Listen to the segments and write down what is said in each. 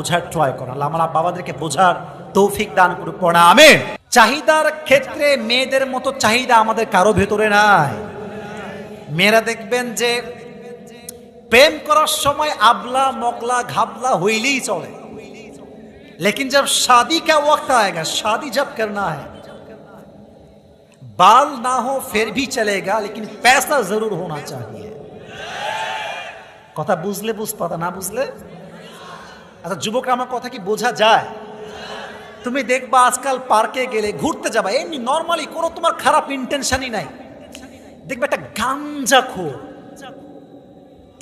বোঝার ট্রাই করা আল্লাহ আমার বাবাদেরকে বোঝার তৌফিক দান করে পড়া আমেন চাহিদার ক্ষেত্রে মেয়েদের মতো চাহিদা আমাদের কারো ভেতরে নাই মেয়েরা দেখবেন যে প্রেম করার সময় আবলা মকলা ঘাবলা হইলেই চলে लेकिन जब शादी का वक्त आएगा शादी जब करना है बाल ना हो फिर भी चलेगा लेकिन पैसा जरूर होना चाहिए কথা বুঝলে বুঝ পাতা না বুঝলে আচ্ছা যুবকরা, আমার কথা কি বোঝা যায়? তুমি দেখবা আজকাল পার্কে গেলে, ঘুরতে যাবা, এমনি নর্মালি কোনো তোমার খারাপ ইন্টেনশনই নাই। দেখবে একটা গাঞ্জা খো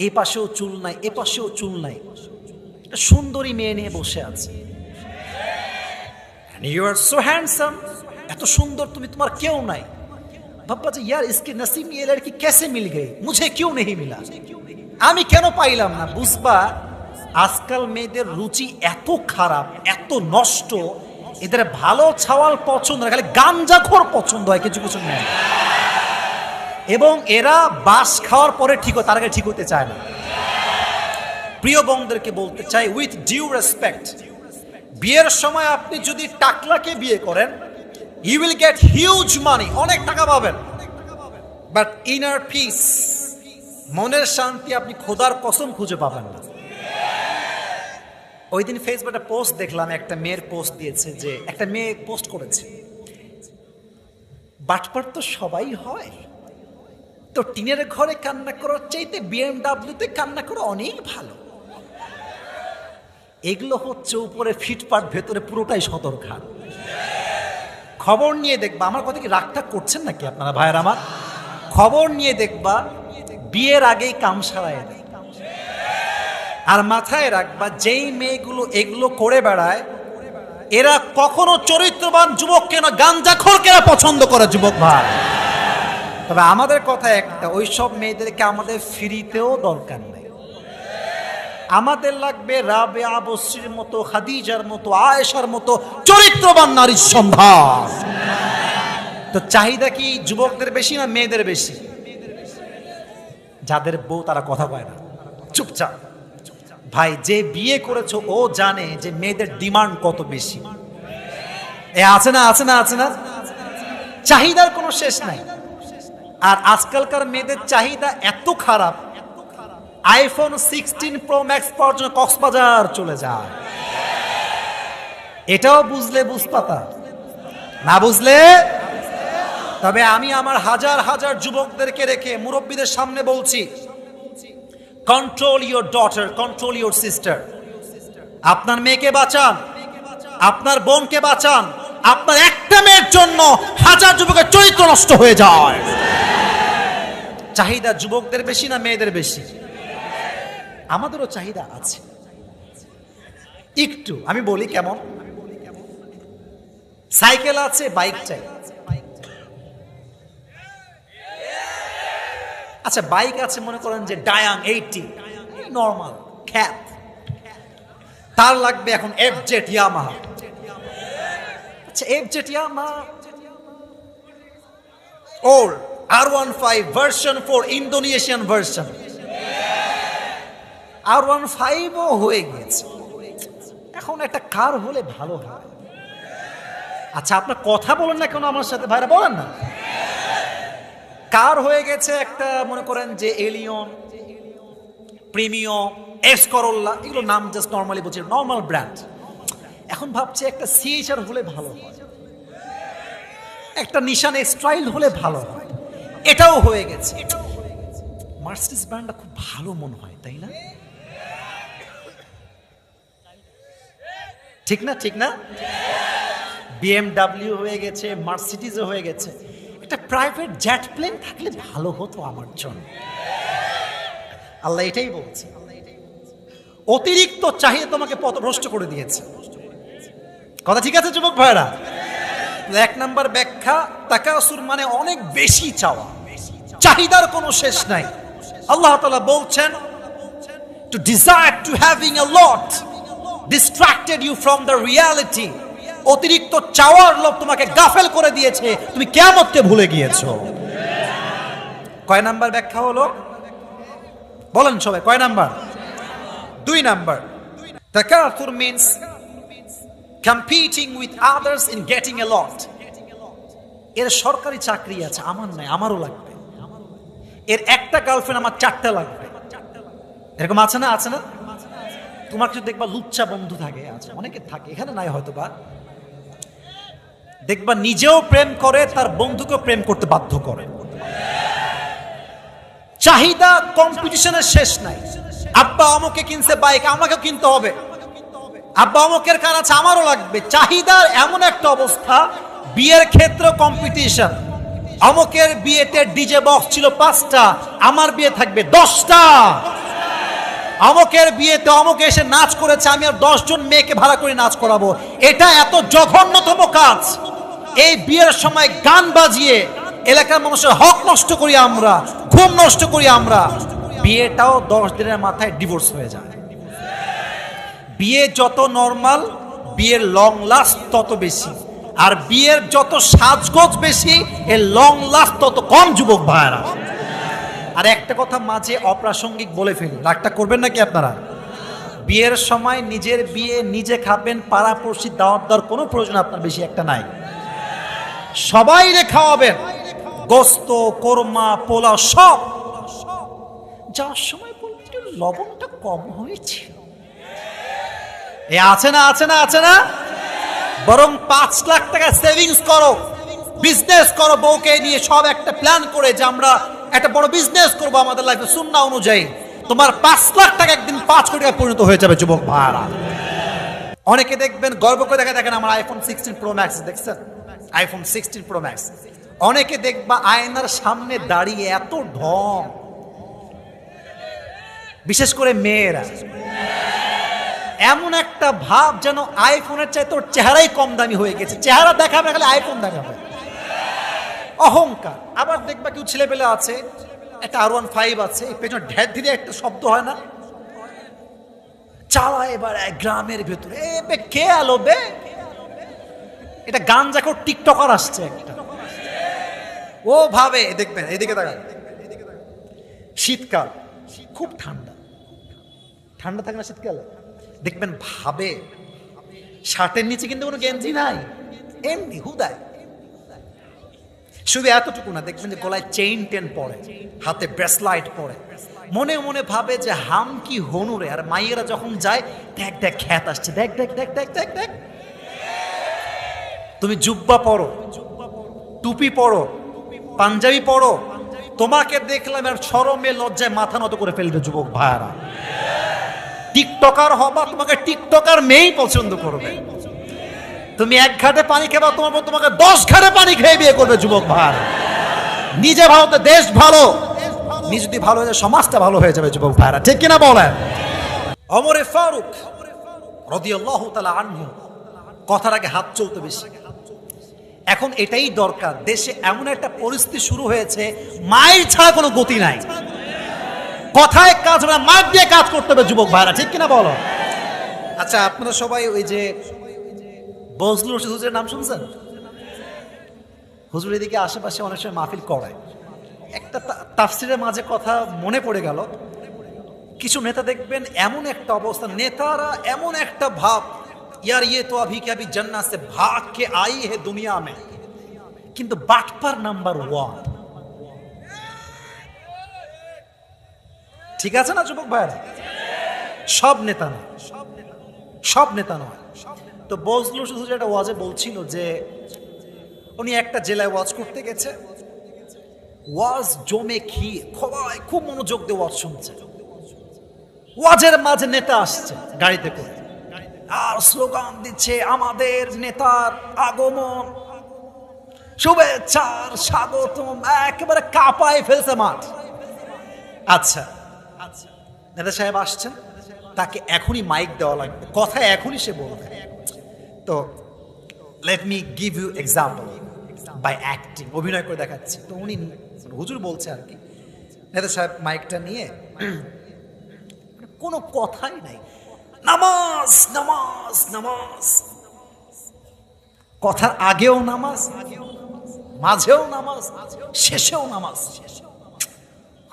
এ পাশেও চুল নাই, এ পাশেও চুল নাই। একটা সুন্দরী মেয়ে নিয়ে বসে আছে। ইউ আর সো হ্যান্ডসাম এত সুন্দর তুমি, তোমার কেউ নাই। ভাববা যে, ইয়ার ইসকে নসিব ইয়ে লড়কি কেসে মিল গে? মুঝে কেউ নেই মিলা? আমি কেন পাইলাম না? বুঝবা আজকাল মেয়েদের রুচি এত খারাপ, এত নষ্ট, এদের ভালো ছাওয়াল পছন্দ না, খালি গাঞ্জাখোর পছন্দ হয় কিছু কিছু মেয়ে এবং এরা বাস খাওয়ার পরে ঠিক হয়, তার আগে ঠিক হতে চায় না। প্রিয় বন্ধুদেরকে বলতে চাই উইথ ডিউ রেসপেক্ট বিয়ের সময় আপনি যদি টাকলাকে বিয়ে করেন you will get huge money অনেক টাকা পাবেন। বাট ইনার পিস মনের শান্তি আপনি খোদার কসম খুঁজে পাবেন না। ওই দিন ফেসবুকে পোস্ট দেখলাম, একটা মেয়ের পোস্ট দিয়েছে যে, একটা মেয়ে পোস্ট করেছে। বাটপার তো সবাই হয়। তো টিনের ঘরে কান্না করার চাইতে বিএমডাব্লিউতে কান্না করা অনেক ভালো। এগুলো হচ্ছে উপরে ফিটপাট ভেতরে পুরোটাই সতর্কহাট খবর নিয়ে দেখবা, আমার কথা কি রাগটা করছেন নাকি আপনারা ভাইয়ের আমার? খবর নিয়ে দেখবা, বিয়ের আগেই কাম সারায় আর মাথায় রাখবা, যেই মেয়েগুলো এগুলো করে বেড়ায়, এরা কখনো চরিত্রবান যুবককে না গাঞ্জাখোরকে এরা পছন্দ করে যুবক ভাই? তবে আমাদের কথা একটা ওই সব মেয়েদেরকে আমাদের ফিরিতেও দরকার নেই। আমাদের লাগবে রাবে আবশ্রীর মতো, খাদিজার মতো, আয়েশার মতো চরিত্রবান নারীর সম্ভার। তো চাহিদা কি যুবকদের বেশি না মেয়েদের বেশি? যাদের বউ তারা কথা কয় না। চুপচাপ। ভাই, যে বিয়ে করেছ, ও জানে যে মেয়েদের ডিমান্ড কত বেশি। এ, আছে না আছে না আছে না? চাহিদার কোনো শেষ নাই। আর আজকালকার মেয়েদের চাহিদা এত খারাপ আইফোন সিক্সটিন প্রো ম্যাক্স পর্যন্ত কক্সবাজার চলে যায়। এটাও বুঝলে বুঝপাতা। না বুঝলে? তবে আমি আমার হাজার হাজার যুবকদেরকে রেখে মুরব্বীদের সামনে বলছি control your daughter control your sister আপনার মেয়েকে বাঁচান, আপনার বোনকে বাঁচান, আপনার একটা মেয়ের জন্য হাজার যুবকের চরিত্র নষ্ট হয়ে যায়। চাহিদা যুবকদের বেশি না মেয়েদের বেশি? আমাদেরও চাহিদা আছে। একটু, আমি বলি কেমন? সাইকেল আছে, বাইক চাই। আচ্ছা বাইক আছে, মনে করেন যে ডায়াং এইটি নর্মাল খ্যাত। তার লাগবে এখন এফ জেট ইয়ামাহা আচ্ছা এফ জেট ইয়ামাহা ওর R one five version four Indonesian version R one ফাইভও হয়ে গিয়েছে। এখন একটা কার হলে ভালো হয়। আচ্ছা আপনার কথা বলেন না কেন আমার সাথে, ভাইরা, বলেন না। কার হয়ে গেছে একটা, মনে করেন যে এলিয়ন প্রিমিয়ম এস করল্লা এগুলো নাম জাস্ট নর্মালি বলছে নর্মাল ব্র্যান্ড এখন ভাবছি একটা সিএইচআর হলে ভালো হয়। একটা নিশান স্টাইল হলে ভালো হয়। এটাও হয়ে গেছে। মার্সিডিস ব্র্যান্ডটা খুব ভালো মনে হয়, তাই না? ঠিক না ঠিক না? বিএমডাব্লিউ হয়ে গেছে মার্সিডিজও হয়ে গেছে। একটা প্রাইভেট জেট প্লেন থাকলে ভালো হতো আমার জন্য। আল্লাহ এটাই বলছে। অতিরিক্ত চাহিদা তোমাকে পথভ্রষ্ট করে দিয়েছে। কথা ঠিক আছে, যুবক ভাইরা এক নাম্বার ব্যাখ্যা, তাকাসুর মানে অনেক বেশি চাওয়া। চাহিদার কোনো শেষ নাই। আল্লাহ তাআলা বলছেন to desire to having a lot distracted you from the reality অতিরিক্ত চাওয়ার লোভ তোমাকে গাফেল করে দিয়েছে। তুমি কেমতকে ভুলে গিয়েছো। কয় নাম্বার ব্যাখ্যা হলো? বলেন সবাই, কয় নাম্বার? দুই number. Means competing with others in getting a lot. এর সরকারি চাকরি আছে, আমার নাই, আমারও লাগবে। এর একটা গার্লফ্রেন্ড আমার চারটা লাগবে। এরকম আছে না আছে না? তোমার কিছু দেখবা লুচ্চা বন্ধু থাকে, আছে, অনেকে থাকে, এখানে নাই হয়তো বা দেখবা নিজেও প্রেম করে, তার বন্ধুকেও প্রেম করতে বাধ্য করে। চাহিদা কম্পিটিশনের শেষ নাই। আব্বা আমাকে কিনছে বাইক আমাকেও কিনতে হবে। আব্বা অমুকের কার আছে, আমারও লাগবে। চাহিদার এমন একটা অবস্থা, বিয়ের ক্ষেত্রে কম্পিটিশন অমুকের বিয়েতে ডিজে বক্স ছিল পাঁচটা, আমার বিয়ে থাকবে দশটা। অমুকের বিয়েতে অমুকে এসে নাচ করেছে, আমি আর দশজন মেয়েকে ভাড়া করে নাচ করাবো। এটা এত জঘন্যতম কাজ। এই বিয়ের সময় গান বাজিয়ে এলাকার মানুষের হক নষ্ট করি আমরা, ঘুম নষ্ট করি আমরা, বিয়েটাও দশ দিনের মাথায় ডিভোর্স হয়ে যায়। বিয়ে যত নর্মাল বিয়ের লং লাস্ট তত বেশি। আর বিয়ের যত সাজগোজ বেশি, এর লং লাস্ট তত কম যুবক ভাইরা আর একটা কথা মাঝে অপ্রাসঙ্গিক বলে ফেলি, রাগটা করবেন নাকি আপনারা? বিয়ের সময় নিজের বিয়ে নিজে খাবেন পাড়াপড়শি দাওয়াত দেওয়ার কোনো প্রয়োজন আপনার বেশি একটা নাই। সবাই রে খাওয়াবেন। গোস্ত, কোরমা পোলা সব। যাওয়ার সময় বলবেন লবণটা কম হয়েছে। এ আছে না আছে না আছে না? বরং পাঁচ লাখ টাকা সেভিংস করো। বিজনেস করো বউকে নিয়ে, সব একটা প্ল্যান করে যে আমরা একটা বড় বিজনেস করব আমাদের লাইফে সুন্না অনুযায়ী। তোমার পাঁচ লাখ টাকা একদিন পাঁচ কোটি টাকা পরিণত হয়ে যাবে, যুবক ভাড়া অনেকে দেখবেন, গর্ব করে দেখা দেখেন আমার আইফোন সিক্সটিন প্রো ম্যাক্স দেখছেন? আইফোন সিক্সটিন প্রো ম্যাক্স অনেকে দেখবা আয়নার সামনে দাঁড়িয়ে এত ঢং। বিশেষ করে মেয়েরা। এমন একটা ভাব যেন আইফোনের চাই তোর চেহারাই কম দামি হয়ে গেছে। চেহারা দেখাবে, খালি আইফোন দেখাবে অহংকার। আবার দেখবা কেউ ছেলে পেলে আছে, একটা আর ওয়ান ফাইভ আছে পেছনে ঢের ধীরে একটা শব্দ হয় না? চালা এবার গ্রামের ভেতরে। এ বে কে আলো বে। এটা গান যাকে টিকটকার আসছে একটা। ও ভাবে দেখবেন, এদিকে তাকান। শীতকাল, খুব ঠান্ডা। ঠান্ডা থাকে না শীতকালে? দেখবেন ভাবে, শার্টের নিচে কিন্তু কোনো গেঞ্জি নাই। এমনি, হুদায়। শুধু এতটুকু না, দেখবেন যে গলায় চেইন টেন পরে, হাতে ব্রেসলাইট পরে। মনে মনে ভাবে যে হাম কি হনুরে, আর মাইয়েরা যখন যায়, দেখ দেখ, খ্যাত আসছে, দেখ দেখ দেখ দেখ দেখ দেখ। তুমি জুব্বা পরো, টুপি পরো, পাঞ্জাবি পরো। তোমাকে দেখলাম আর সরমে লজ্জায় মাথা নত করে ফেলবে যুবক ভাইয়ারা। টিকটকার হবা, তোমাকে টিকটকার মেয়েই পছন্দ করবে। তুমি এক ঘাটে পানি খেবা, তোমার তোমাকে দশ ঘাটে পানি খেয়ে বিয়ে করবে যুবক ভাই নিজে ভালো দেশ ভালো। নিজে যদি ভালো হয়ে যায়, সমাজটা ভালো হয়ে যাবে যুবক ভাইরা ঠিক কিনা বলেন? অমরে ফারুক রদিয়াল্লাহু তাআলা আনহু, কথার আগে হাত চলতে বেশি। এখন এটাই দরকার। দেশে এমন একটা পরিস্থিতি শুরু হয়েছে মায়ের ছাড়া কোনো গতি নাই। কথায় কাজ না মার দিয়ে কাজ করতে হবে যুবক ভাইরা, ঠিক কিনা বলো? আচ্ছা আপনারা সবাই ওই যে বজলুর রশিদ হুজুরের নাম শুনছেন? হুজুর এদিকে আশেপাশে অনেক সময় মাহফিল করায় একটা তাফসিরের মাঝে কথা মনে পড়ে গেল। কিছু নেতা দেখবেন, এমন একটা অবস্থা, নেতারা এমন একটা ভাব ইয়ার ইয়ে তো अभी के अभी जन्नत से भाग के आई है दुनिया में কিন্তু বাটপার নাম্বার ওয়ান ঠিক আছে না যুবক ভাইরা সব নেতা নয় সব নেতা নয় তো বজলু শুধু যেটা ওয়াজে বলছিল যে উনি একটা জেলায় ওয়াজ করতে গেছে ওয়াজ জমে খি সবাই খুব মনোযোগ দিয়ে ওয়াজ শুনছে ওয়াজের মাঝে নেতা আসছে গাড়িতে করে আর স্লোগান দিচ্ছে আমাদের নেতার আগমন। শুভেচ্ছার স্বাগতম। একেবারে কাঁপায় ফেলছে মাঠ। আচ্ছা আচ্ছা নেতা সাহেব আসছেন। তাকে এখনই মাইক দেওয়া লাগবে। কথা এখনই সে বলবে। তো let me give you example by acting অভিনয় করে দেখাচ্ছি। তো উনি হুজুর বলছে আর কি। নেতা সাহেব মাইকটা নিয়ে, কোনো কথাই নাই। নামাজ নামাজ নামাজ। কথার আগেও নামাজ, মাঝেও নামাজ, শেষেও নামাজ।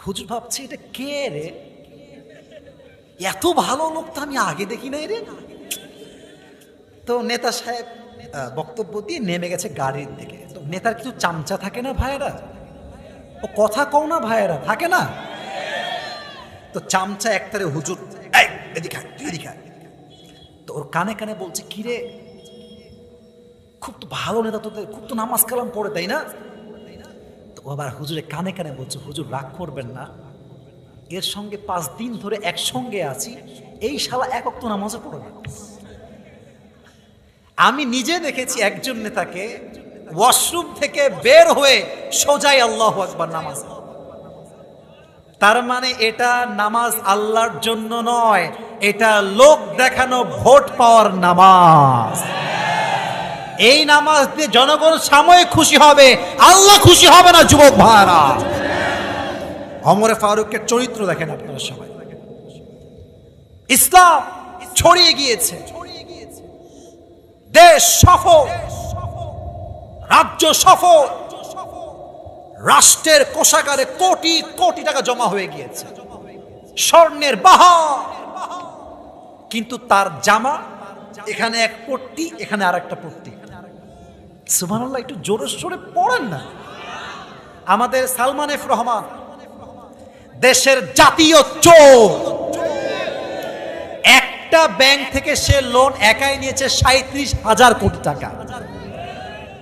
হুজুর ভাবছি, এটা কে রে? এত ভালো লোক তো আমি আগে দেখি নাই রে। তো নেতা সাহেব বক্তব্য দিয়ে নেমে গেছে গাড়ির দিকে। তো নেতার কিছু চামচা থাকে না ভাইয়েরা? ও কথা কও না ভাইয়েরা, থাকে না? তো চামচা একটারে হুজুর তো কানে কানে বলছে কিরে খুব তো ভালো নেতা তোদের, খুব তো নামাজ কালাম পড়ে, তাই না? তো আবার হুজুরে কানে কানে বলছে, হুজুর, রাগ করবেন না। এর সঙ্গে পাঁচ দিন ধরে একসঙ্গে আছি। এই শালা এক অক্ত নামাজও পড়ে না। আমি নিজে দেখেছি একজন নেতাকে ওয়াশরুম থেকে বের হয়ে সোজাই আল্লাহ আকবার নামাজ তার মানে এটা নামাজ আল্লাহর জন্য নয়, এটা লোক দেখানো ভোট পাওয়ার নামাজ। এই নামাজ দিয়ে জনগণ সাময়িক খুশি হবে, আল্লাহ খুশি হবে না, যুবক ভাইরা। অমরে ফারুকের চরিত্র দেখেন আপনারা সবাই। ইসলাম ছড়িয়ে গিয়েছে। দেশ সফল, রাজ্য সফল। রাষ্ট্রের কোষাগারে কোটি কোটি টাকা জমা হয়ে গিয়েছে। স্বর্ণের বাহার। কিন্তু তার জামা, এখানে এক পট্টি, এখানে আর একটা পট্টি। সুবহানাল্লাহ, একটু জোরে সোরে পড়েন না। আমাদের সালমান এফ রহমান, দেশের জাতীয় চোর। একটা ব্যাংক থেকে সে লোন একাই নিয়েছে সাঁত্রিশ হাজার কোটি টাকা।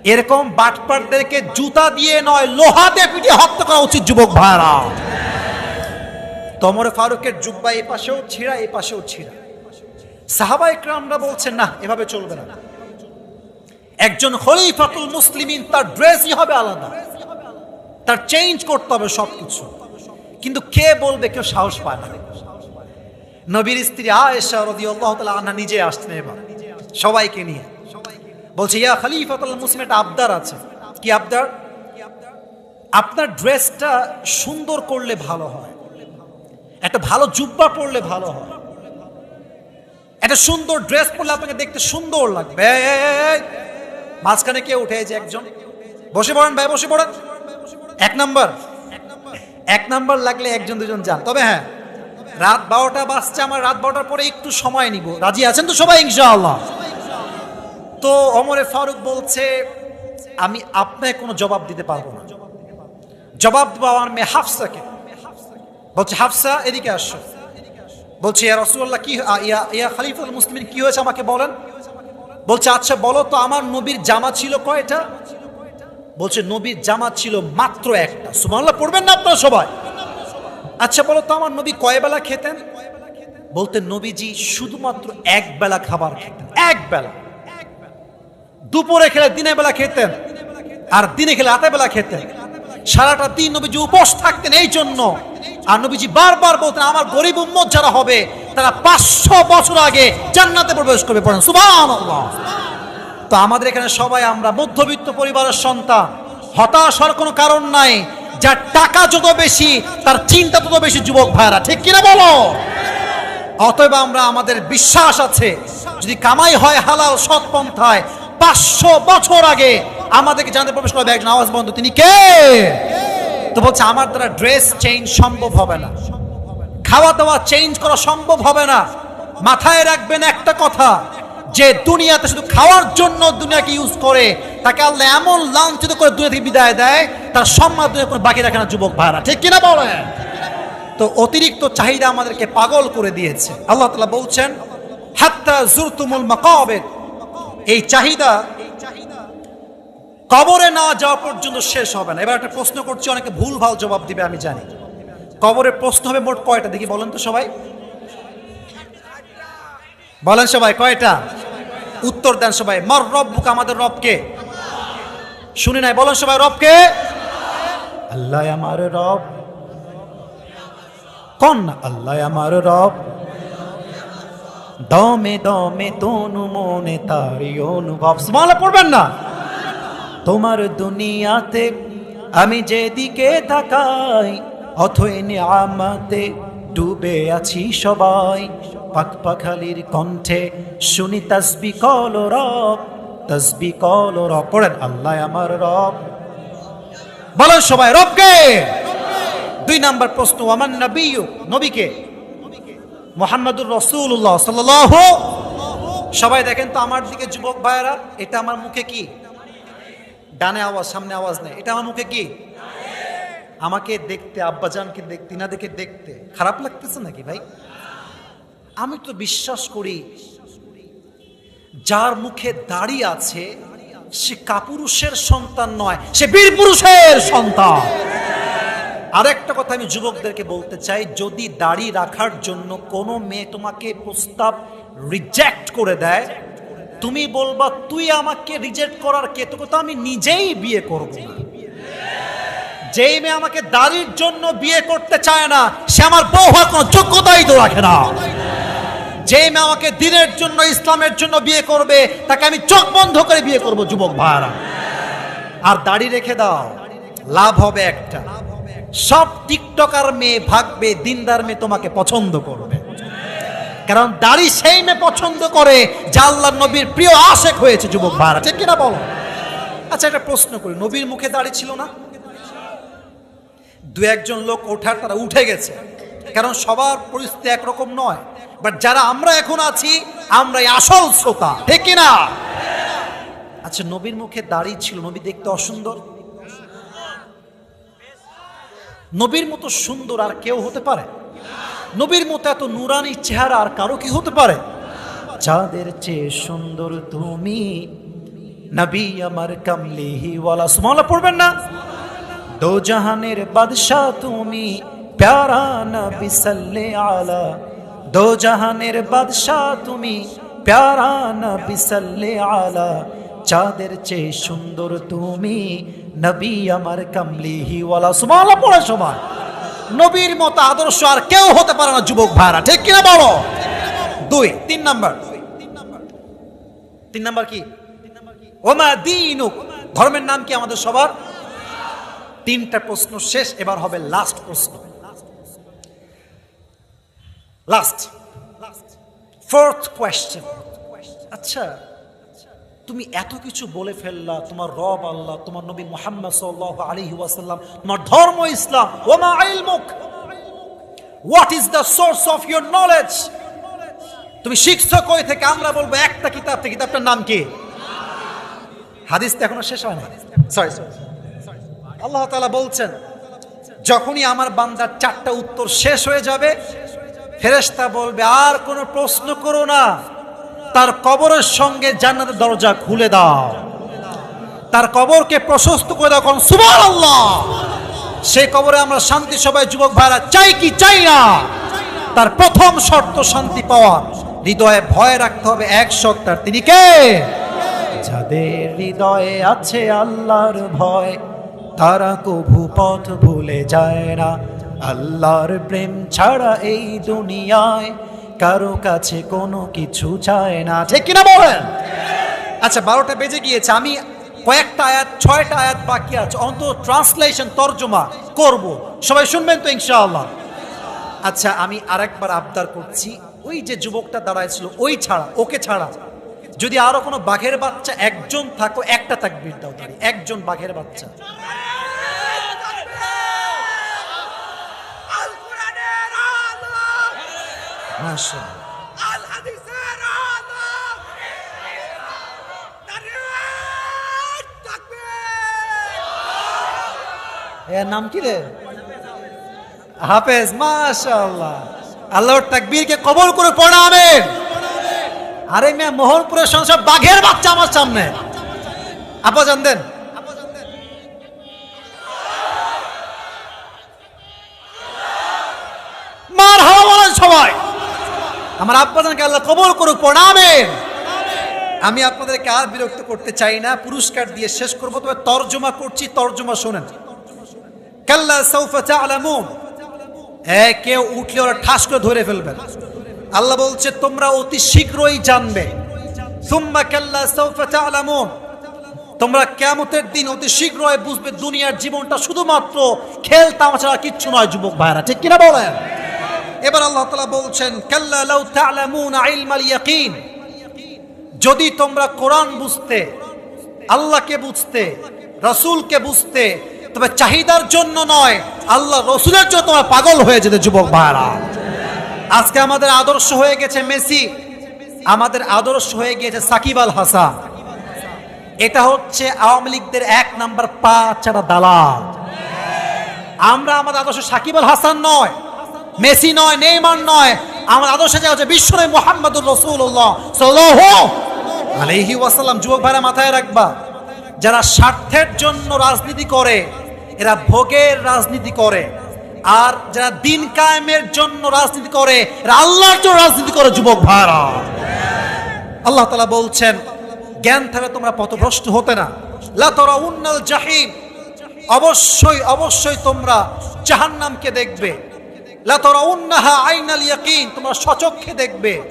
এরকম বাটপারদেরকে জুতা দিয়ে নয়, লোহা দিয়ে পিটিয়ে হত্যা করা উচিত, যুবক ভাইরা। তমর ফারুকের জুব্বা এই পাশেও ছিঁড়া এই পাশেও ছিঁড়া। সাহাবা ইকরামরা বলছেন, না, এভাবে চলবে না। একজন খলিফাতুল মুসলিমিন, তার ড্রেসই হবে আলাদা। তার চেঞ্জ করতে হবে সবকিছু। কিন্তু কে বলবে, কেউ সাহস পায় না। নবীর স্ত্রী আয়েশা রাদিয়াল্লাহু তাআলা আনহা নিজে আসছেন এবার, সবাইকে নিয়ে। বলছে, ইয়া খলিফাতুল মুসলিম, একটা আবদার আছে। কি আবদার? আপনার ড্রেসটা সুন্দর করলে ভালো হয়। একটা ভালো জুব্বা পরলে ভালো হয়। একটা সুন্দর ড্রেস পরলে আপনাকে দেখতে সুন্দর লাগবে। মাঝখানে কে উঠে যে একজন? বসে পড়েন ভাই, বসে পড়েন। এক নাম্বার। এক নাম্বার লাগলে একজন, দুজন যান। তবে হ্যাঁ রাত বারোটা বাজছে, আমার রাত বারোটার পরে একটু সময় নিব। রাজি আছেন তো সবাই, ইনশাআল্লাহ? তো অমরে ফারুক বলছে, আমি আপনাকে কোনো জবাব দিতে পারব না। জবাব দেবো আমার মেয়ে হাফসাকে। বলছে, হাফসা, এদিকে আসো। বলছে, ইয়া রসুল্লাহ কি ইয়া খালিফুল মুসলিম কি হয়েছে আমাকে বলেন? বলছে আচ্ছা বলো তো, আমার নবীর জামা ছিল কয়টা? বলছে, নবীর জামা ছিল মাত্র একটা। সুবহানাল্লাহ, পড়বেন না আপনারা সবাই। আচ্ছা বলো তো, আমার নবী কয় বেলা খেতেন? বলতে নবীজি, শুধুমাত্র এক বেলা খাবার খেতেন। এক বেলা। দুপুরে খেলে দিনের বেলা খেতেন, আর দিনে খেলে রাতের বেলা খেতেন। সারাটা দিন নবীজি উপোস থাকতেন এই জন্য। আর নবীজি বারবার বলতেন, আমার গরিব উম্মত যারা হবে, তারা পাঁচশো বছর আগে জান্নাতে প্রবেশ করবে। পড়েন, সুবহানাল্লাহ। তো আমাদের এখানে সবাই আমরা মধ্যবিত্ত পরিবারের সন্তান। হতাশ হওয়ার কোনো কারণ নাই। যার টাকা যত বেশি, তার চিন্তা তত বেশি যুবক ভাইরা ঠিক কিনা বলো? অতএব আমরা, আমাদের বিশ্বাস আছে, যদি কামাই হয় হালাল সৎ পন্থায় পাঁচশো বছর আগে আমাদেরকে জানতে প্রবেশ করবে একজন আওয়াজ বন্ধু, তিনি কে? তো বলছে, আমার দ্বারা ড্রেস চেঞ্জ সম্ভব হবে না। খাওয়া দাওয়া চেঞ্জ করা সম্ভব হবে না। মাথায় রাখবেন একটা কথা, যে দুনিয়াতে শুধু খাওয়ার জন্য দুনিয়াকে ইউজ করে, তাকে আল্লাহ এমন লাঞ্ছিত করে দুনিয়া থেকে বিদায় দেয়, তার সম্মান দুনিয়া বাকি রাখে না যুবক ভাইরা। ঠিক কিনা বলেন? তো অতিরিক্ত চাহিদা আমাদেরকে পাগল করে দিয়েছে। আল্লাহ তালা বলছেন, হাত্তা জুরতুমুল মাকাবেদ। এই চাহিদা কবরে না যাওয়া পর্যন্ত শেষ হবে না। এবার একটা প্রশ্ন করছি, অনেকে ভুল ভালো জবাব দিবে, আমি জানি। কবরে প্রশ্ন হবে মোট কয়টা? দেখি বলেন তো সবাই। বলেন সবাই, কয়টা? উত্তর দেন সবাই। মর রব্বুক, আমাদের রবকে। শুনি নাই, বলেন সবাই, রবকে। আল্লাহ আমার রব। কন আল্লাহ আমার রব। দমে দমে তনু মনে তারি অনুভব। সুবহানাল্লাহ, পড়বেন না। তোমার দুনিয়াতে আমি যেদিকে তাকাই, অথই আমাতে ডুবে আছি সবাই। পাক পাখালির কণ্ঠে শুনি তসবি কল রব, তসবি কল রব। পড়েন, আল্লাহ আমার রব। বলেন সবাই, রবকে। দুই নাম্বার প্রশ্ন আমার নবী নবীকে। মোহাম্মদুর রসুল্লাহ সাল্লাহ সবাই দেখেন তো আমার দিকে যুবক ভাইয়েরা, এটা আমার মুখে কি? ডানে আওয়াজ, সামনে আওয়াজ নেই। এটা আমার মুখে কি? আমাকে দেখতে, আব্বাজানকে দেখতে না দেখে দেখতে খারাপ লাগতেছে নাকি ভাই? আমি তো বিশ্বাস করি, যার মুখে দাড়ি আছে, সে কাপুরুষের সন্তান নয়, সে বীর পুরুষের সন্তান। আরেকটা কথা আমি যুবকদেরকে বলতে চাই, যদি দাড়ি রাখার জন্য কোনো মেয়ে তোমাকে প্রস্তাব রিজেক্ট করে দেয়, তুমি বলবা, তুই আমাকে রিজেক্ট করার কে তোকে তো আমি নিজেই বিয়ে করব না। যেই মেয়ে আমাকে দাড়ির জন্য বিয়ে করতে চায় না, সে আমার বউ হওয়ার কোনো যোগ্যতাই তো রাখে না। যে মেয়ে আমাকে দিনের জন্য, ইসলামের জন্য বিয়ে করবে, তাকে আমি চোখ বন্ধ করে বিয়ে করব, যুবক ভাইরা আর দাড়ি রেখে দাও, লাভ হবে একটা। সব টিকটকার মেয়ে ভাগবে, দিনদার মেয়ে তোমাকে পছন্দ করবে। কারণ দাড়ি সেই মেয়ে পছন্দ করে যা আল্লাহ নবীর প্রিয় আশেক হয়েছে, যুবক ভাইরা। ঠিক কিনা বলো? আচ্ছা একটা প্রশ্ন করি। নবীর মুখে দাড়ি ছিল না? দু একজন লোক ওঠার তারা উঠে গেছে। কারণ সবার পরিস্থিতি একরকম নয়। বাট যারা আমরা এখন আছি, আমরাই আসল শ্রোতা। ঠিক কিনা? আচ্ছা নবীর মুখে দাড়ি ছিল, নবী দেখতে অসুন্দর? নবীর মতো সুন্দর আর কেউ হতে পারে? নবীর মতো এত নুরানি চেহারা আর কারও কি হতে পারে? যাদের চেয়ে সুন্দর তুমি, নবী আমার কামলিহি ওয়ালা। সুমালা পড়বেন না? দো জাহানের বাদশাহ তুমি, প্যারা নবী সাল্লে আলা। দো জাহানের বাদশাহ তুমি, প্যারা নবী সাল্লে আলা। চাঁদের চেয়ে সুন্দর তুমি নবী আমার কামলিহি ওয়ালা সুমালা পড়ে সময় নবীর মতো আদর্শ আর কেউ হতে পারে না, যুবক ভাইরা। ঠিক কিনা বলো? দুই, তিন নাম্বার। তিন নাম্বার কি? ওমা দিনুক। ধর্মের নাম কি আমাদের সবার? তিনটা প্রশ্ন শেষ, এবার হবে লাস্ট প্রশ্ন। লাস্ট ফোর্থ কোয়েশ্চেন আচ্ছা তুমি এত কিছু বলে ফেললা, তোমার রব আল্লাহ, তোমার নবী মোহাম্মদ সাল্লাহ আলী ওয়াসাল্লাম, তোমার ধর্ম ইসলাম, ওমা মুখ what is the source of your knowledge তুমি শিখছো কই থেকে? আমরা বলব একটা কিতাব থেকে। কিতাবটার নাম কি? হাদিস তো এখনও শেষ হয় না সরি আল্লাহ তাআলা বলছেন, যখনই আমার বান্দার চারটা উত্তর শেষ হয়ে যাবে, ফেরেশতা বলবে, আর কোনো প্রশ্ন করো না। তার কবরের সঙ্গে জান্নাতের দরজা খুলে দাও। তার কবরকে প্রশস্ত করে দাও কারণ সুবহানাল্লাহ। সেই কবরে আমরা শান্তি সবাই, যুবক ভাইরা, চাই কি চাই না। তার প্রথম শর্ত শান্তি পাওয়া হৃদয়ে ভয় রাখতে হবে, এক সত্তার তিনি কে? যাদের হৃদয়ে আছে আল্লাহর ভয়, তারা কভু পথ ভুলে যায় না। আল্লাহর প্রেম ছাড়া এই দুনিয়ায় কারও কাছে কোনো কিছু চায় না। ঠিক কিনা বলেন? আচ্ছা বারোটা বেজে গিয়েছে। আমি কয়েকটা আয়াত, ছয়টা আয়াত বাকি আছে। অন্ত ট্রান্সলেশন তর্জমা করব। সবাই শুনবেন তো ইনশাআল্লাহ? আচ্ছা আমি আরেকবার আবদার করছি। ওই যে যুবকটা দাঁড়াইছিল, ওই ছাড়া, ওকে ছাড়া। যদি আরও কোনো বাঘের বাচ্চা একজন থাকো, একটা তাকবীর দাও একজন বাঘের বাচ্চা আল কোরআনের আলো এর নাম কি রে? হাফেজ, মাশাআল্লাহ। আল্লাহর তাকবীরকে কবল করে পড়া আরে মেয়ে, মোহনপুরের সংসদ বাঘের বাচ্চা আমার সামনে। আপা জান আমার আব্বাজানকে আল্লাহ কবল করুক প্রণামেন আমি আপনাদেরকে আর বিরক্ত করতে চাই না, পুরস্কার দিয়ে শেষ করব, তবে তর্জমা করছি, তর্জমা শোনেন। কাল্লা সৌফা তা'লামুন এ, কেউ উঠলে ওরা ঠাস করে ধরে ফেলবেন আল্লাহ বলছে, তোমরা অতি শীঘ্রই জানবে। সুম্মা কাল্লা সৌফা তা'লামুন তোমরা কিয়ামতের দিন অতি শীঘ্রই বুঝবে, দুনিয়ার জীবনটা শুধুমাত্র খেল তামাশা কিচ্ছু নয়, যুবক ভাইরা ঠিক কিনা বলেন? এবার আল্লাহ তালা বলছেন যদি তোমরা কোরআন বুঝতে, আল্লাহকে বুঝতে, রসুলকে বুঝতে, তবে চাহিদার জন্য নয়, আল্লাহ রসুলের জন্য তোমার পাগল হয়ে যেতে যুবক ভাইরা। আজকে আমাদের আদর্শ হয়ে গেছে মেসি, আমাদের আদর্শ হয়ে গিয়েছে সাকিব আল হাসান। এটা হচ্ছে আওয়ামী লীগদের এক নাম্বার পা চারা দালাল। আমরা আমাদের আদর্শ সাকিব আল হাসান নয় মেসি নয়, নেইমার নয়, আমার আদর্শ যা হচ্ছে বিশ্বনবী মোহাম্মদুর রসুল্লাহ আলাইহি ওয়াসাল্লাম। যুবক ভাইরা মাথায় রাখবা, যারা স্বার্থের জন্য রাজনীতি করে, এরা ভোগের রাজনীতি করে, আর যারা দিন কায়েমের জন্য রাজনীতি করে, এরা আল্লাহর জন্য রাজনীতি করে, যুবক ভাইরা। আল্লাহ তালা বলছেন, জ্ঞান থাকলে তোমরা পথভ্রষ্ট হতে না। লা তরা উন্নাল জাহিম। অবশ্যই অবশ্যই তোমরা জাহান্নামকে দেখবে। তোমরা সচক্ষে দেখবে।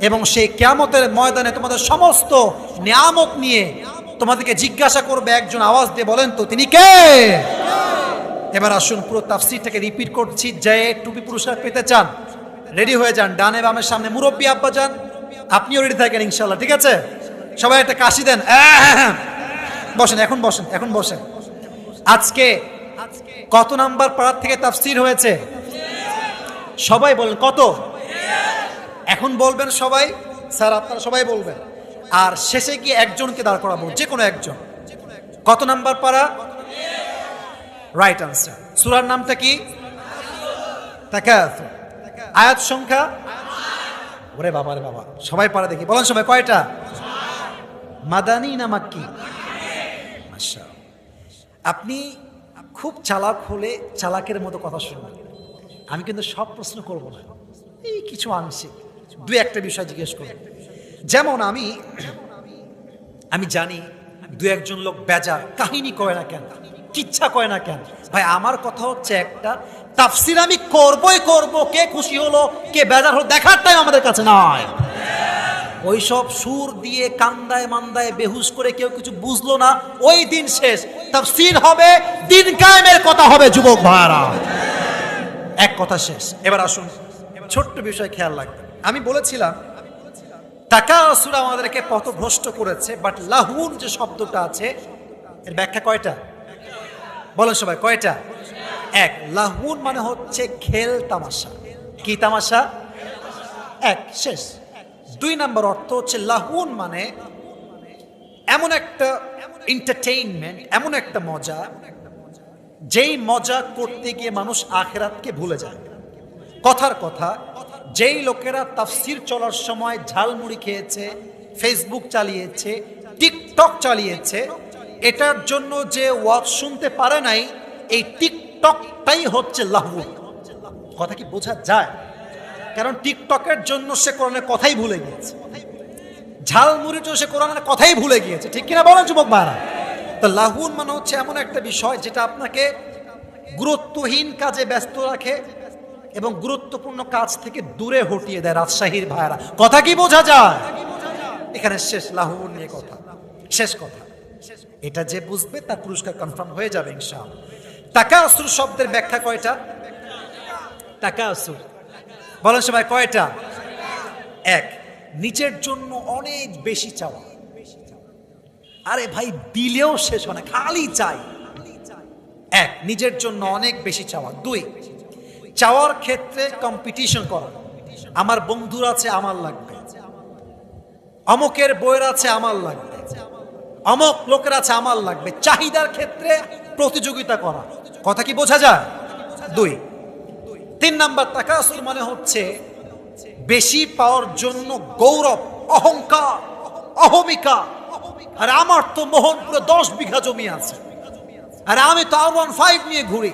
এবং সেই কিয়ামতের ময়দানে তোমাদের সমস্ত নিয়ামত নিয়ে তোমাদেরকে জিজ্ঞাসা করবে, একজন আওয়াজ দিয়ে বলেন তো, তিনি কে? এবার আসুন, পুরো তাফসিরটাকে রিপিট করছি, যে টুপি পুরস্কার পেতে চান, রেডি হয়ে যান, ডানে বামের সামনে মুরব্বী আব্বা যান। আপনিও রেডি থাকেন ইনশাল্লাহ ঠিক আছে? সবাই একটা কাশি দেন আহ! বসেন, এখন বসেন এখন বসেন। আজকে কত নাম্বার পাড়ার থেকে তাফসির হয়েছে? সবাই বলেন, কত? এখন বলবেন সবাই? স্যার, আপনারা সবাই বলবেন। আর শেষে গিয়ে একজনকে দাঁড় করাবো, যে কোনো একজন। কত নাম্বার পাড়া? রাইট আনসার সুরার নামটা কি? আয়াত সংখ্যা? ওরে বাবা, রে বাবা। সবাই পারে দেখি। বলেন সবাই, কয়টা? মাদানি না মাক্কি? আপনি খুব চালাক হলে চালাকের মতো কথা শুনবেন আমি কিন্তু সব প্রশ্ন করব না। এই কিছু আংশিক। দু একটা বিষয় জিজ্ঞেস করব যেমন আমি আমি জানি দু একজন লোক বেজার, কাহিনী কয় না কেন, কিচ্ছা কয় না কেন। ভাই, আমার কথা হচ্ছে একটা, তাফসির আমি করবই করব, কে খুশি হলো, কে বেজার হলো, দেখার টাইম আমাদের কাছে নয় ওইসব সুর দিয়ে কান্দায় মান্দায় বেহুশ করে কেউ কিছু বুঝলো না, ওই দিন শেষ। তাফসির হবে, দিন কায়েমের কথা হবে, যুবক ভাইরা এক কথা শেষ। এবার আসুন, ছোট্ট বিষয় খেয়াল রাখবে আমি বলেছিলাম টাকা সুরা আমাদেরকে পথভ্রষ্ট করেছে বাট লাহুন যে শব্দটা আছে, এর ব্যাখ্যা কয়টা? বলেন সবাই, কয়টা? এক লাহুন মানে হচ্ছে খেল তামাশা। কি তামাশা? এক, শেষ। দুই নম্বর অর্থ হচ্ছে লাহুন মানে এমন একটা এন্টারটেইনমেন্ট এমন একটা মজা, যেই মজা করতে গিয়ে মানুষ আখেরাতকে ভুলে যায়। কথার কথা, যেই লোকেরা তাফসির চলার সময় ঝালমুড়ি খেয়েছে ফেসবুক চালিয়েছে টিকটক চালিয়েছে, এটার জন্য যে ওয়াজ শুনতে পারে নাই, এই টিকটকটাই হচ্ছে লাহু। কথা কি বোঝা যায়? কারণ টিকটকের জন্য সে কোরআনের কথাই ভুলে গিয়েছে। ঝালমুড়ির জন্য সে কোরআনের কথাই ভুলে গিয়েছে। ঠিক কিনা বলেন যুবক ভাইরা? তো লাহুন মানে হচ্ছে এমন একটা বিষয় যেটা আপনাকে গুরুত্বহীন কাজে ব্যস্ত রাখে এবং গুরুত্বপূর্ণ কাজ থেকে দূরে হটিয়ে দেয় রাজশাহীর ভাইরা কথা কি বোঝা যায়? এখানে শেষ লাহুন নিয়ে কথা। শেষ কথা। এটা যে বুঝবে তার পুরস্কার কনফার্ম হয়ে যাবে ইনশাআল্লাহ। টাকা অসুর শব্দের ব্যাখ্যা কয়টা? টাকা অসুর বলেন সবাই, কয়টা? এক। নিচের জন্য অনেক বেশি চাওয়া। আরে ভাই, দিলেও শেষ হয় না, খালি চাই। এক, নিজের জন্য অনেক বেশি চাওয়া। দুই, চাওয়ার ক্ষেত্রে কম্পিটিশন করা। আমার বন্ধুর আছে, আমার লাগবে। অমকের বইয়ের আছে, আমার লাগবে। অমক লোকের আছে, আমার লাগবে। চাহিদার ক্ষেত্রে প্রতিযোগিতা করা। কথা কি বোঝা যায়? দুই তিন নাম্বার তাকাসুর মানে হচ্ছে বেশি পাওয়ার জন্য গৌরব, অহংকার, অহমিকা। আর আমার তো মোহনপুরে দশ বিঘা জমি আছে। আরে আমি তো আর ওয়ান ফাইভ নিয়ে ঘুরি।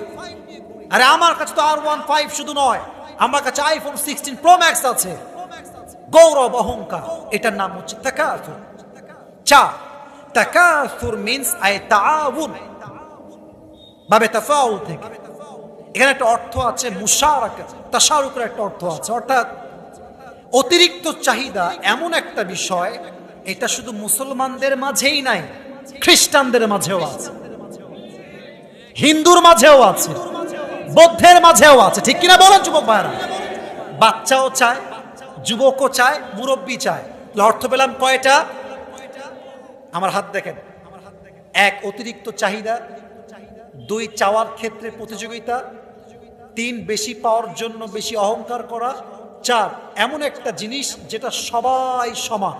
আরে আমার কাছে তো আর ওয়ান ফাইভ শুধু নয়, আমার কাছে আইফোন সিক্সটিন প্রো ম্যাক্স আছে। গৌরব, অহংকার, এটার নাম হচ্ছে তাকাসুর। চা, তাকাসুর মিন্স আই তাআউন বাবে তাফাউল থেকে। এখানে একটা অর্থ আছে মুশারাকা তাশারুকের একটা অর্থ আছে। অর্থাৎ অতিরিক্ত চাহিদা এমন একটা বিষয়, এটা শুধু মুসলমানদের মাঝেই নাই, খ্রিস্টানদের মাঝেও আছে। হিন্দুর মাঝেও আছে, বৌদ্ধের মাঝেও আছে। ঠিক কিনা বলেন যুবক ভাইরা বাচ্চাও চায়, যুবকও চায়, মুরব্বী চায়। অর্থ পেলাম কয়টা? আমার হাত দেখেন। এক, অতিরিক্ত চাহিদা। দুই চাওয়ার ক্ষেত্রে প্রতিযোগিতা, তিন বেশি পাওয়ার জন্য বেশি অহংকার করা, চার, এমন একটা জিনিস যেটা সবাই সমান।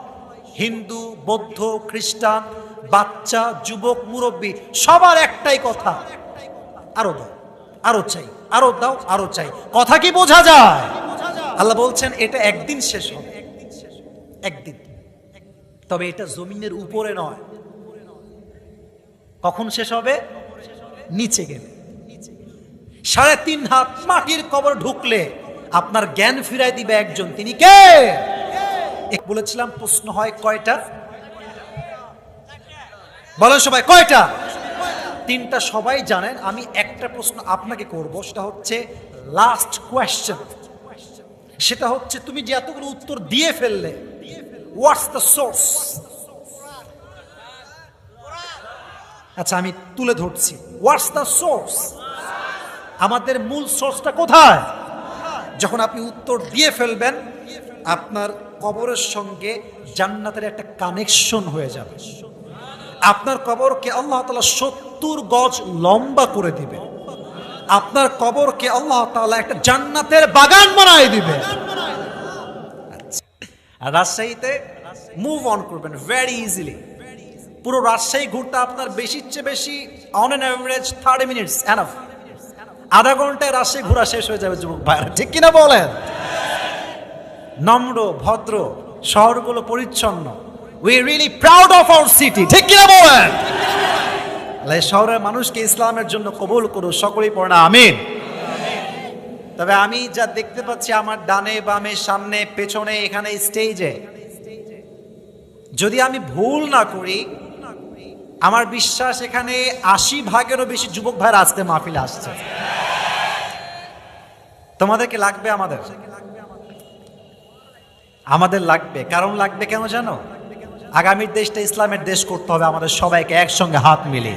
হিন্দু, বৌদ্ধ, খ্রিস্টান, বাচ্চা, যুবক, মুরব্বী, সবার একটাই কথা। আরও দাও, আরও চাই, আরও দাও, আরও চাই। কথা কি বোঝা যায়? আল্লাহ বলছেন, এটা একদিন শেষ হবে। একদিন। তবে এটা জমিনের উপরে নয়। কখন শেষ হবে? নিচে গেলে। সাড়ে তিন হাত মাটির কবর ঢুকলে আপনার জ্ঞান ফিরাই দিবে একজন। তিনি কে? বলেছিলাম, প্রশ্ন হয় কয়টা? বলেন সবাই, কয়টা? তিনটা সবাই জানেন, আমি একটা প্রশ্ন আপনাকে করব, সেটা হচ্ছে লাস্ট কোয়েশ্চেন সেটা হচ্ছে, তুমি যে এতগুলো উত্তর দিয়ে ফেললে হোয়াটস দ্য সোর্স আচ্ছা আমি তুলে ধরছি। হোয়াটস দ্য সোর্স আমাদের মূল সোর্সটা কোথায়? যখন আপনি উত্তর দিয়ে ফেলবেন, আপনার কবরের সঙ্গে জান্নাতের একটা কানেকশন হয়ে যাবে। আপনার কবরকে আল্লাহ তালা সত্তর গজ লম্বা করে দিবে। আপনার কবরকে আল্লাহ তাআলা একটা জান্নাতের বাগান বানায় দিবে। আর রাজশাহীতে মুভ অন করবেন ভেরি ইজিলি পুরো রাজশাহী ঘুরতে আপনার বেশির চেয়ে বেশি on an average thirty minutes enough আধা ঘন্টায় রাজশাহী ঘোরা শেষ হয়ে যাবে, যুবক ভাইরা ঠিক কিনা বলেন? নম্র, ভদ্র, শহরগুলো পরিচ্ছন্ন। We really proud of our city ঠিক কিনা বলেন? শহরের মানুষকে ইসলামের জন্য কবুল করু সকলেই পড়ে আমিন। তবে আমি যা দেখতে পাচ্ছি, আমার ডানে, বামে, সামনে, পেছনে, এখানে স্টেজে যদি আমি ভুল না করি আমার বিশ্বাস এখানে আশি ভাগেরও বেশি যুবক ভাইরা আজকে মাহফিলে আসছে। তোমাদেরকে লাগবে আমাদের? আমাদের লাগবে। কারণ লাগবে কেন জানো? আগামীর দেশটা ইসলামের দেশ করতে হবে, আমাদের সবাইকে একসঙ্গে হাত মিলিয়ে।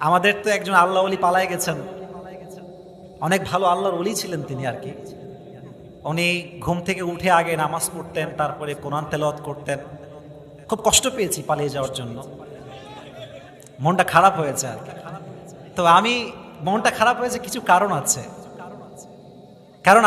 আমাদের তো একজন আল্লাহ অলি পালায় গেছেন। অনেক ভালো আল্লাহর অলি ছিলেন তিনি আর কি। উনি ঘুম থেকে উঠে আগে নামাজ পড়তেন, তারপরে কোরআন তেলত করতেন। খুব কষ্ট পেয়েছি পালিয়ে যাওয়ার জন্য। মনটা খারাপ হয়েছে আর তো আমি মনটা খারাপ হয়েছে, কিছু কারণ আছে। কারণ